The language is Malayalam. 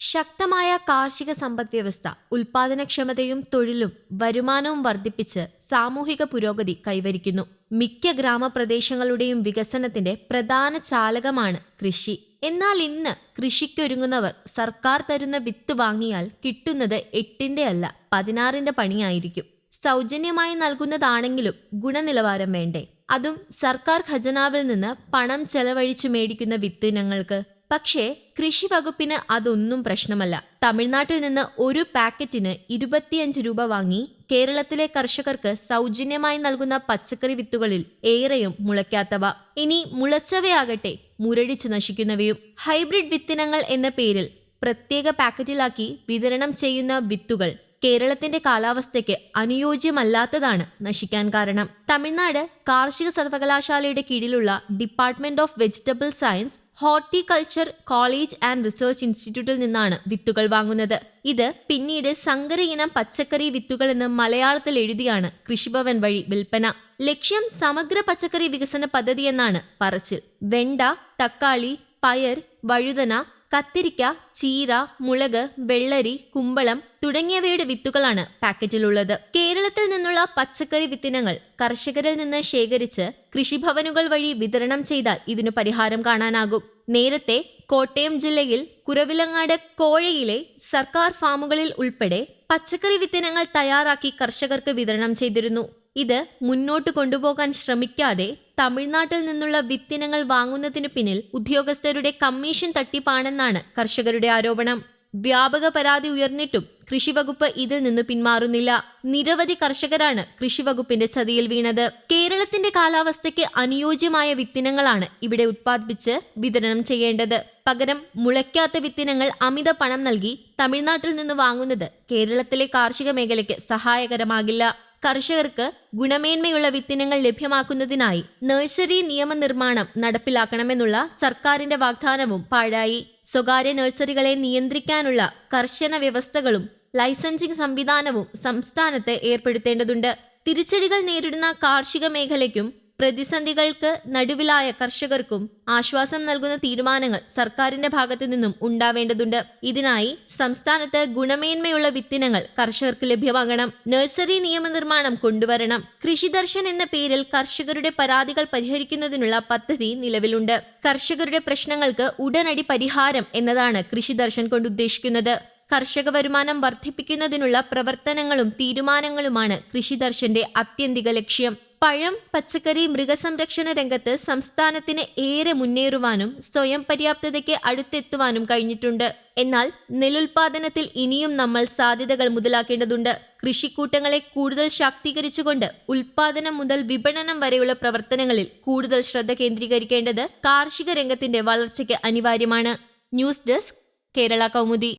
ശക്തമായ കാർഷിക സമ്പദ് വ്യവസ്ഥ ഉൽപാദനക്ഷമതയും തൊഴിലും വരുമാനവും വർദ്ധിപ്പിച്ച് സാമൂഹിക പുരോഗതി കൈവരിക്കുന്നു. മിക്ക ഗ്രാമപ്രദേശങ്ങളുടെയും വികസനത്തിന്റെ പ്രധാന ചാലകമാണ് കൃഷി. എന്നാൽ ഇന്ന് കൃഷിക്കൊരുങ്ങുന്നവർ സർക്കാർ തരുന്ന വിത്ത് വാങ്ങിയാൽ കിട്ടുന്നത് എട്ടിന്റെ അല്ല പതിനാറിന്റെ പണിയായിരിക്കും. സൗജന്യമായി നൽകുന്നതാണെങ്കിലും ഗുണനിലവാരം വേണ്ടേ? അതും സർക്കാർ ഖജനാവിൽ നിന്ന് പണം ചെലവഴിച്ചു മേടിക്കുന്ന വിത്തിനങ്ങൾക്ക് പക്ഷേ കൃഷി വകുപ്പിന് അതൊന്നും പ്രശ്നമല്ല. തമിഴ്നാട്ടിൽ നിന്ന് ഒരു പാക്കറ്റിന് ഇരുപത്തിയഞ്ച് രൂപ വാങ്ങി കേരളത്തിലെ കർഷകർക്ക് സൗജന്യമായി നൽകുന്ന പച്ചക്കറി വിത്തുകളിൽ ഏറെയും മുളയ്ക്കാത്തവ. ഇനി മുളച്ചവയാകട്ടെ മുരടിച്ചു നശിക്കുന്നവയും. ഹൈബ്രിഡ് വിത്തിനങ്ങൾ എന്ന പേരിൽ പ്രത്യേക പാക്കറ്റിലാക്കി വിതരണം ചെയ്യുന്ന വിത്തുകൾ കേരളത്തിന്റെ കാലാവസ്ഥയ്ക്ക് അനുയോജ്യമല്ലാത്തതാണ് നശിക്കാൻ കാരണം. തമിഴ്നാട് കാർഷിക സർവകലാശാലയുടെ കീഴിലുള്ള department of vegetable science horticulture college and research ഇൻസ്റ്റിറ്റ്യൂട്ടിൽ നിന്നാണ് വിത്തുകൾ വാങ്ങുന്നത്. ഇത് പിന്നീട് സങ്കര ഇനം പച്ചക്കറി വിത്തുകൾ എന്ന് മലയാളത്തിൽ എഴുതിയാണ് കൃഷിഭവൻ വഴി വിൽപ്പന. ലക്ഷ്യം സമഗ്ര പച്ചക്കറി വികസന പദ്ധതി എന്നാണ് പറച്ചിൽ. വെണ്ട തക്കാളി പയർ വഴുതന കത്തിരിക്ക ചീര മുളക് വെള്ളരി കുമ്പളം തുടങ്ങിയവയുടെ വിത്തുകളാണ് പാക്കറ്റിലുള്ളത് കേരളത്തിൽ നിന്നുള്ള പച്ചക്കറി വിത്തിനങ്ങൾ കർഷകരിൽ നിന്ന് ശേഖരിച്ച് കൃഷിഭവനുകൾ വഴി വിതരണം ചെയ്താൽ ഇതിനു പരിഹാരം കാണാനാകും. നേരത്തെ കോട്ടയം ജില്ലയിൽ കുരവിലങ്ങാട് കോഴയിലെ സർക്കാർ ഫാമുകളിൽ ഉൾപ്പെടെ പച്ചക്കറി വിത്തിനങ്ങൾ തയ്യാറാക്കി കർഷകർക്ക് വിതരണം ചെയ്തിരുന്നു. ഇത് മുന്നോട്ട് കൊണ്ടുപോകാൻ ശ്രമിക്കാതെ തമിഴ്നാട്ടിൽ നിന്നുള്ള വിത്തിനങ്ങൾ വാങ്ങുന്നതിനു പിന്നിൽ ഉദ്യോഗസ്ഥരുടെ കമ്മീഷൻ തട്ടിപ്പാണെന്നാണ് കർഷകരുടെ ആരോപണം. വ്യാപക പരാതി ഉയർന്നിട്ടും കൃഷിവകുപ്പ് ഇതിൽ നിന്ന് പിന്മാറുന്നില്ല. നിരവധി കർഷകരാണ് കൃഷിവകുപ്പിന്റെ ചതിയിൽ വീണത്. കേരളത്തിന്റെ കാലാവസ്ഥയ്ക്ക് അനുയോജ്യമായ വിത്തിനങ്ങളാണ് ഇവിടെ ഉത്പാദിപ്പിച്ച് വിതരണം ചെയ്യേണ്ടത്. പകരം മുളയ്ക്കാത്ത വിത്തിനങ്ങൾ അമിത പണം നൽകി തമിഴ്നാട്ടിൽ നിന്ന് വാങ്ങുന്നത് കേരളത്തിലെ കാർഷിക മേഖലയ്ക്ക് സഹായകരമാകില്ല. കർഷകർക്ക് ഗുണമേന്മയുള്ള വിത്തിനങ്ങൾ ലഭ്യമാക്കുന്നതിനായി നഴ്സറി നിയമനിർമ്മാണം നടപ്പിലാക്കണമെന്നുള്ള സർക്കാരിന്റെ വാഗ്ദാനവും പാഴായി. സ്വകാര്യ നഴ്സറികളെ നിയന്ത്രിക്കാനുള്ള കർശന വ്യവസ്ഥകളും ലൈസൻസിംഗ് സംവിധാനവും സംസ്ഥാനത്ത് ഏർപ്പെടുത്തേണ്ടതുണ്ട്. തിരിച്ചടികൾ നേരിടുന്ന കാർഷിക മേഖലയ്ക്കും പ്രതിസന്ധികൾക്ക് നടുവിലായ കർഷകർക്കും ആശ്വാസം നൽകുന്ന തീരുമാനങ്ങൾ സർക്കാരിന്റെ ഭാഗത്തു നിന്നും ഉണ്ടാവേണ്ടതുണ്ട്. ഇതിനായി സംസ്ഥാനത്ത് ഗുണമേന്മയുള്ള വിത്തിനങ്ങൾ കർഷകർക്ക് ലഭ്യമാകണം. നഴ്സറി നിയമനിർമ്മാണം കൊണ്ടുവരണം. കൃഷിദർശൻ എന്ന പേരിൽ കർഷകരുടെ പരാതികൾ പരിഹരിക്കുന്നതിനുള്ള പദ്ധതി നിലവിലുണ്ട്. കർഷകരുടെ പ്രശ്നങ്ങൾക്ക് ഉടനടി പരിഹാരം എന്നതാണ് കൃഷിദർശൻ കൊണ്ട് ഉദ്ദേശിക്കുന്നത് കർഷക വരുമാനം വർദ്ധിപ്പിക്കുന്നതിനുള്ള പ്രവർത്തനങ്ങളും തീരുമാനങ്ങളുമാണ് കൃഷിദർശന്റെ ആത്യന്തിക ലക്ഷ്യം. പഴം പച്ചക്കറി മൃഗസംരക്ഷണ രംഗത്ത് സംസ്ഥാനത്തിന് ഏറെ മുന്നേറുവാനും സ്വയം പര്യാപ്തതയ്ക്ക് അടുത്തെത്തുവാനും കഴിഞ്ഞിട്ടുണ്ട്. എന്നാൽ നെല്ലുൽപാദനത്തിൽ ഇനിയും നമ്മൾ സാധ്യതകൾ മുതലാക്കേണ്ടതുണ്ട്. കൃഷിക്കൂട്ടങ്ങളെ കൂടുതൽ ശാക്തീകരിച്ചുകൊണ്ട് ഉൽപാദനം മുതൽ വിപണനം വരെയുള്ള പ്രവർത്തനങ്ങളിൽ കൂടുതൽ ശ്രദ്ധ കേന്ദ്രീകരിക്കേണ്ടത് കാർഷിക രംഗത്തിന്റെ വളർച്ചയ്ക്ക് അനിവാര്യമാണ്. News desk Kerala Kaumudi.